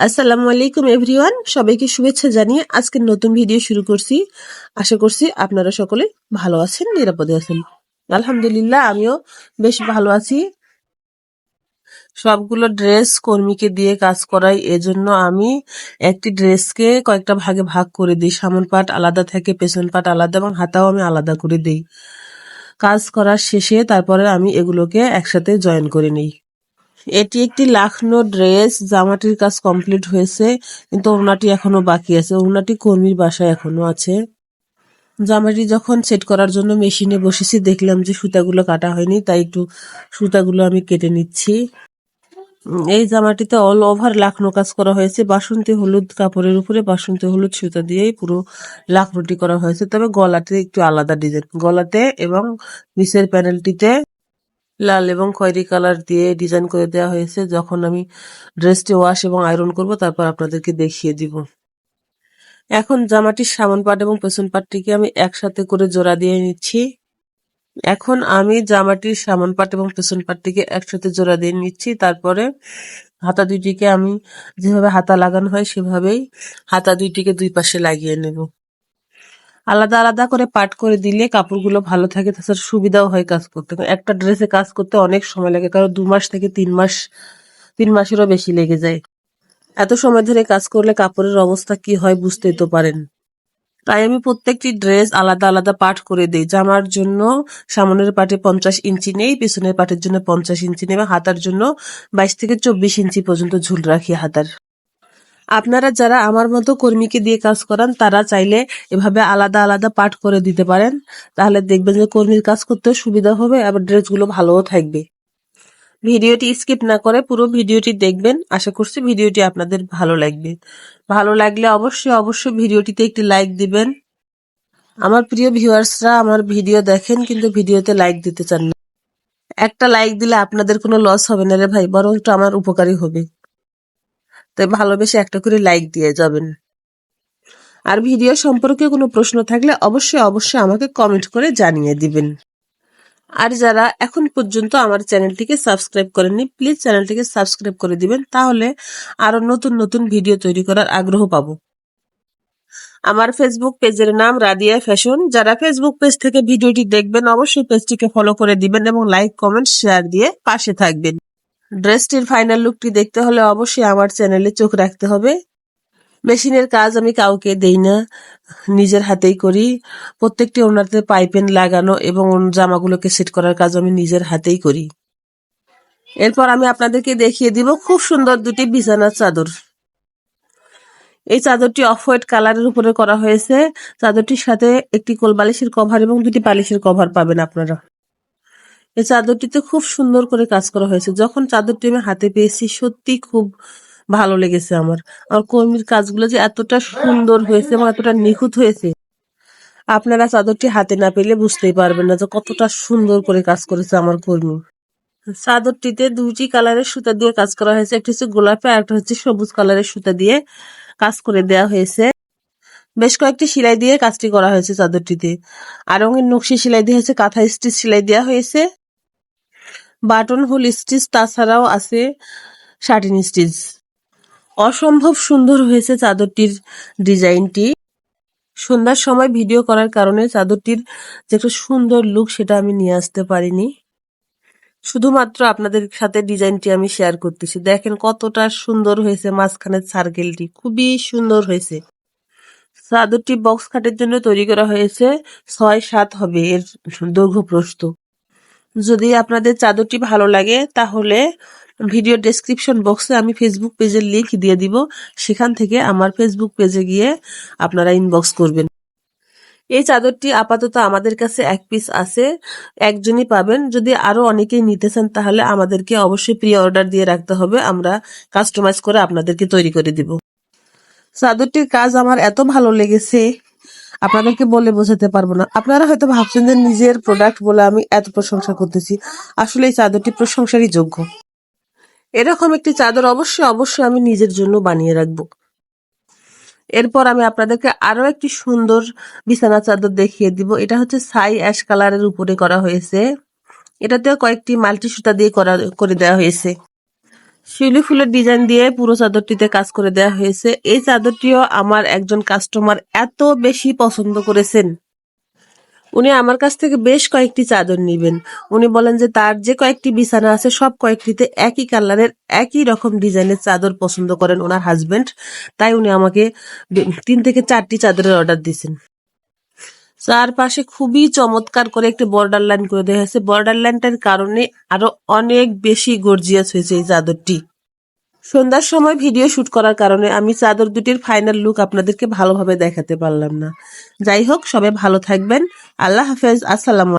আসসালামু আলাইকুম, এভরিওয়ান। সবাইকে শুভেচ্ছা জানিয়ে আজকের নতুন ভিডিও শুরু করছি। আশা করছি আপনারা সকলে ভালো আছেন, নিরাপদে আছেন। আলহামদুলিল্লাহ, আমিও বেশ ভালো আছি। সবগুলো ড্রেস কর্মীকে দিয়ে কাজ করাই, এজন্য আমি একটি ড্রেসকে কয়েকটা ভাগে ভাগ করে দিই। সামন পাট আলাদা থাকে, পেছন পাট আলাদা এবং হাতাও আমি আলাদা করে দিই। কাজ করার শেষে তারপরে আমি এগুলোকে একসাথে জয়েন করে নিই। এটি একটি লাখনো ড্রেস, জামাটির কাজ কমপ্লিট হয়েছে, কিন্তু ওড়নাটি এখনও বাকি আছে। ওড়নাটি কর্মীর বাসায় এখনও আছে। জামাটি যখন সেট করার জন্য মেশিনে বসেছি, দেখলাম যে সুতাগুলো কাটা হয়নি, তাই একটু সুতাগুলো আমি কেটে নিচ্ছি। এই জামাটিতে অল ওভার লাখনো কাজ করা হয়েছে। বাসন্তী হলুদ কাপড়ের উপরে বাসন্তী হলুদ সুতা দিয়েই পুরো লাখনোটি করা হয়েছে। তবে গলাতে একটু আলাদা ডিজাইন গলাতে এবং নিচের প্যানেলটিতে লাল এবং খয়েরি কালার দিয়ে ডিজাইন করে দেওয়া হয়েছে। যখন আমি ড্রেসটি ওয়াশ এবং আয়রন করব, তারপর আপনাদেরকে দেখিয়ে দিব। এখন জামাটির সামন পাট এবং পেছন পাটটিকে আমি একসাথে করে জোড়া দিয়ে নিচ্ছি। এখন আমি জামাটির সামন পাট এবং পেছন পাটটিকে একসাথে জোড়া দিয়ে নিচ্ছি। তারপরে হাতা দুইটিকে আমি যেভাবে হাতা লাগানো হয়, সেভাবেই হাতা দুইটিকে দুই পাশে লাগিয়ে নেব। আলাদা আলাদা করে পাট করে দিলে কাপড়গুলো ভালো থাকে, তাছাড়া সুবিধাও হয় কাজ করতে। একটা ড্রেসে কাজ করতে অনেক সময় লাগে, কারণ দু মাস থেকে তিন মাস, তিন মাসেরও বেশি লেগে যায়। এত সময় ধরে কাজ করলে কাপড়ের অবস্থা কি হয় বুঝতেই তো পারেন। তাই আমি প্রত্যেকটি ড্রেস আলাদা আলাদা পাট করে দিই জামার জন্য সামনের পাটে পঞ্চাশ ইঞ্চি নেই, পেছনের পাটের জন্য পঞ্চাশ ইঞ্চি নেই হাতার জন্য বাইশ থেকে চব্বিশ ইঞ্চি পর্যন্ত ঝুল রাখি হাতার। আপনারা যারা আমার মতো কর্মীকে দিয়ে কাজ করান, তারা চাইলে এভাবে আলাদা আলাদা পাঠ করে দিতে পারেন। তাহলে দেখবেন যে কর্মীর কাজ করতেও সুবিধা হবে, আবার ড্রেসগুলো ভালোও থাকবে। ভিডিওটি স্কিপ না করে পুরো ভিডিওটি দেখবেন। আশা করছি ভিডিওটি আপনাদের ভালো লাগবে। ভালো লাগলে অবশ্যই অবশ্যই ভিডিওটিতে একটি লাইক দিবেন। আমার প্রিয় ভিউয়ার্সরা আমার ভিডিও দেখেন, কিন্তু ভিডিওতে লাইক দিতে চান না। একটা লাইক দিলে আপনাদের কোনো লস হবে না রে ভাই, বরং একটু আমার উপকারী হবে। তাই ভালোবেসে একটা করে লাইক দিয়ে যাবেন। আর ভিডিও সম্পর্কে কোনো প্রশ্ন থাকলে অবশ্যই অবশ্যই আমাকে কমেন্ট করে জানিয়ে দিবেন। আর যারা এখন পর্যন্ত আমার চ্যানেলটিকে সাবস্ক্রাইব করেননি প্লিজ চ্যানেলটিকে সাবস্ক্রাইব করে দিবেন, তাহলে আরও নতুন নতুন ভিডিও তৈরি করার আগ্রহ পাবো। আমার ফেসবুক পেজের নাম রাদিয়া ফ্যাশন যারা ফেসবুক পেজ থেকে ভিডিওটি দেখবেন, অবশ্যই পেজটিকে ফলো করে দিবেন এবং লাইক কমেন্ট শেয়ার দিয়ে পাশে থাকবেন। ড্রেসটির ফাইনাল লুকটি দেখতে হলে অবশ্যই আমার চ্যানেলে চোখ রাখতে হবে। মেশিনের কাজ আমি কাউকে দেই না, নিজের হাতেই করি। প্রত্যেকটি ওনাতে পাইপেন লাগানো এবং জামাগুলোকে সেট করার কাজ আমি নিজের হাতেই করি। এরপর আমি আপনাদেরকে দেখিয়ে দিব খুব সুন্দর দুটি বিছানার চাদর। এই চাদরটি অফ হোয়াইট কালারের উপরে করা হয়েছে। চাদরটির সাথে একটি কোল বালিশের কভার এবং দুটি বালিশের কভার পাবেন আপনারা। এই চাদরটিতে খুব সুন্দর করে কাজ করা হয়েছে। যখন চাদরটি আমি হাতে পেয়েছি সত্যি খুব ভালো লেগেছে আমার। আমার কর্মীর কাজগুলো যে এতটা সুন্দর হয়েছে এবং এতটা নিখুঁত হয়েছে, আপনারা চাদরটি হাতে না পেলে বুঝতেই পারবেন না যে কতটা সুন্দর করে কাজ করেছে আমার কর্মী। চাদরটিতে দুইটি কালারের সুতা দিয়ে কাজ করা হয়েছে। একটি হচ্ছে গোলাপি আর একটা হচ্ছে সবুজ কালারের সুতা দিয়ে কাজ করে দেওয়া হয়েছে। বেশ কয়েকটি সেলাই দিয়ে কাজটি করা হয়েছে চাদরটিতে। আর রঙের নকশি সেলাই দিয়ে হয়েছে কাঁথা স্টিচ সেলাই দেওয়া হয়েছে। বাটন হোল স্টিচ, তাছাড়াও আছে শাটিন স্টিচ। অসম্ভব সুন্দর হয়েছে চাদরটির ডিজাইনটি। সন্ধ্যার সময় ভিডিও করার কারণে চাদরটির যে একটা সুন্দর লুক সেটা আমি নিয়ে আসতে পারিনি। শুধুমাত্র আপনাদের সাথে ডিজাইনটি আমি শেয়ার করতেছি। দেখেন কতটা সুন্দর হয়েছে মাঝখানের সার্কেলটি। খুবই সুন্দর হয়েছে। চাদরটি বক্স খাটের জন্য তৈরি করা হয়েছে। ছয় সাত হবে এর দৈর্ঘ্য প্রস্থ। যদি আপনাদের চাদরটি ভালো লাগে, তাহলে ভিডিও ডেসক্রিপশন বক্সে আমি ফেসবুক পেজের লিংক দিয়ে দিব। সেখান থেকে আমার ফেসবুক পেজে গিয়ে আপনারা ইনবক্স করবেন। এই চাদরটি আপাতত আমাদের কাছে এক পিস আছে, একজনই পাবেন। যদি আরও অনেকেই নিতে চান, তাহলে আমাদেরকে অবশ্যই প্রি অর্ডার দিয়ে রাখতে হবে। আমরা কাস্টমাইজ করে আপনাদেরকে তৈরি করে দিব। চাদরটির কাজ আমার এত ভালো লেগেছে। আপনাদেরকে বলে বোঝাতে পারব না। আপনারা হয়তো ভাবছেন যে নিজের প্রোডাক্ট বলে আমি এত প্রশংসা করতেছি। আসলে এই চাদরটি প্রশংসারই যোগ্য। এরকম একটি চাদর অবশ্যই অবশ্যই আমি নিজের জন্য বানিয়ে রাখব। এরপর আমি আপনাদেরকে আরও একটি সুন্দর বিছানা চাদর দেখিয়ে দিব। এটা হচ্ছে সাই অ্যাশ কালারের উপরে করা হয়েছে। এটাতেও কয়েকটি মাল্টি সুতা দিয়ে করা, করে দেওয়া হয়েছে। শিউলি ফুলের ডিজাইন দিয়ে পুরো চাদরটিতে কাজ করে দেওয়া হয়েছে। এই চাদরটিও আমার একজন কাস্টমার এত বেশি পছন্দ করেছেন। উনি আমার কাছ থেকে বেশ কয়েকটি চাদর নেবেন। উনি বলেন যে তার যে কয়েকটি বিছানা আছে, সব কয়েকটিতে একই কালারের একই রকম ডিজাইনের চাদর পছন্দ করেন ওনার হাজবেন্ড। তাই উনি আমাকে তিন থেকে চারটি চাদরের অর্ডার দিয়েছেন। চারপাশে খুবই চমৎকার করে একটি বর্ডার লাইন করে দেওয়া হয়েছে। বর্ডার লাইনটার কারণে আরও অনেক বেশি গর্জিয়াস হয়েছে এই চাদরটি। সন্ধ্যার সময় ভিডিও শুট করার কারণে আমি চাদর দুটির ফাইনাল লুক আপনাদেরকে ভালোভাবে দেখাতে পারলাম না। যাই হোক, সবাই ভালো থাকবেন। আল্লাহ হাফেজ। আসসালাম